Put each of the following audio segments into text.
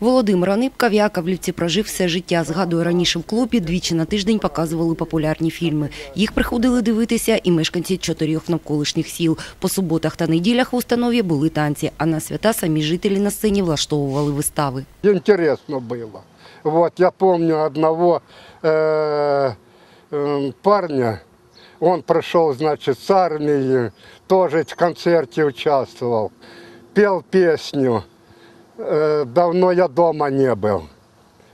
Володимир Анипка в Яковлівці прожив все життя. Згадує, раніше в клубі двічі на тиждень показували популярні фільми. Їх приходили дивитися і мешканці чотирьох навколишніх сіл. По суботах та неділях в установі були танці, а на свята самі жителі на сцені влаштовували вистави. Интересно было. Вот, я помню одного э, э, парня, он пришел, значит, с армии, тоже в концерте участвовал, пел песню э, «Давно я дома не был».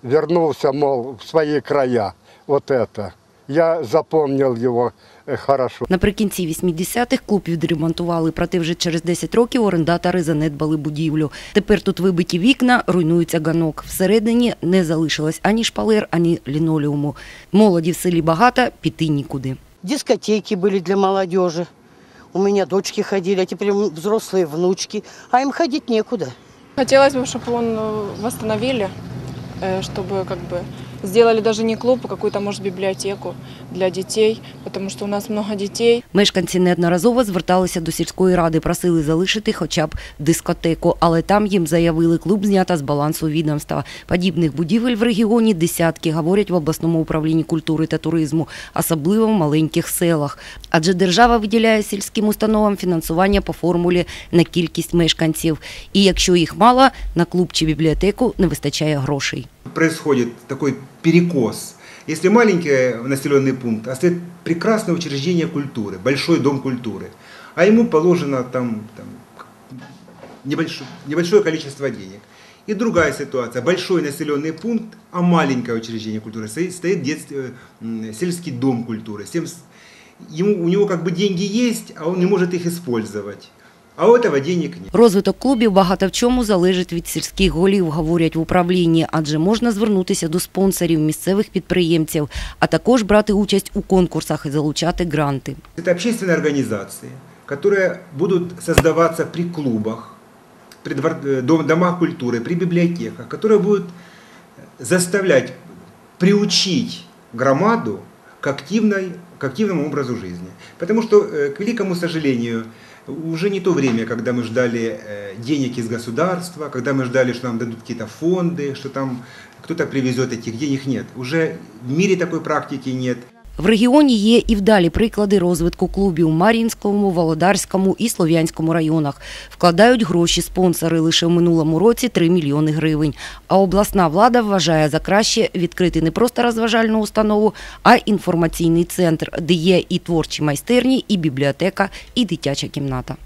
Вернулся, мол, в свои края. Вот это. Я запомнил его э, хорошо. Наприкінці 80-х клуб відремонтували, проте вже через 10 років орендатори занедбали будівлю. Тепер тут вибиті вікна, руйнується ганок. Всередині не залишилось ані шпалер, ані лінолеуму. Молоді в селі багато, піти нікуди. Дискотеки были для молодежи. У меня дочки ходили, а теперь взрослые внучки. А им ходить некуда. Хотелось бы, чтобы он э, восстановили, э, чтобы как бы сделали даже не клуб, а какую-то, может, библиотеку для детей, потому что у нас много детей. Мешканці неодноразово зверталися до сільської ради, просили залишити хоча б дискотеку, але там їм заявили, клуб знято з балансу відомства. Подібних будівель в регіоні десятки, говорять в обласному управлінні культури та туризму, особливо в маленьких селах. Адже держава виділяє сільським установам фінансування по формулі на кількість мешканців. І якщо їх мало, на клуб чи бібліотеку не вистачає грошей. Происходит такой перекос. Если маленький населенный пункт, а стоит прекрасное учреждение культуры, большой дом культуры, а ему положено там, там небольшое, небольшое количество денег. И другая ситуация, большой населенный пункт, а маленькое учреждение культуры, стоит, стоит детский, м, сельский дом культуры. Ему, у него как бы деньги есть, а он не может их использовать. А у этого денег нет. Розвиток клубів багато в чому залежить від сільських голів, говорять в управлінні, адже можна звернутися до спонсорів місцевих підприємців, а також брати участь у конкурсах і залучати гранти. Это общественные организации, которые будут создаваться при клубах, при двор- э, дом- домах культуры, при библиотеках, которые будут заставлять, приучить громаду к, активной, к активному образу жизни. Потому что, э, к великому сожалению, уже не то время, когда мы ждали э, денег из государства, когда мы ждали, что нам дадут какие-то фонды, что там кто-то привезет этих денег. Нет, уже в мире такой практики нет. В регіоні є і вдалі приклади розвитку клубів у Мар'їнському, Володарському і Слов'янському районах. Вкладають гроші спонсори лише в минулому році 3 мільйони гривень. А обласна влада вважає за краще відкрити не просто розважальну установу, а інформаційний центр, де є і творчі майстерні, і бібліотека, і дитяча кімната.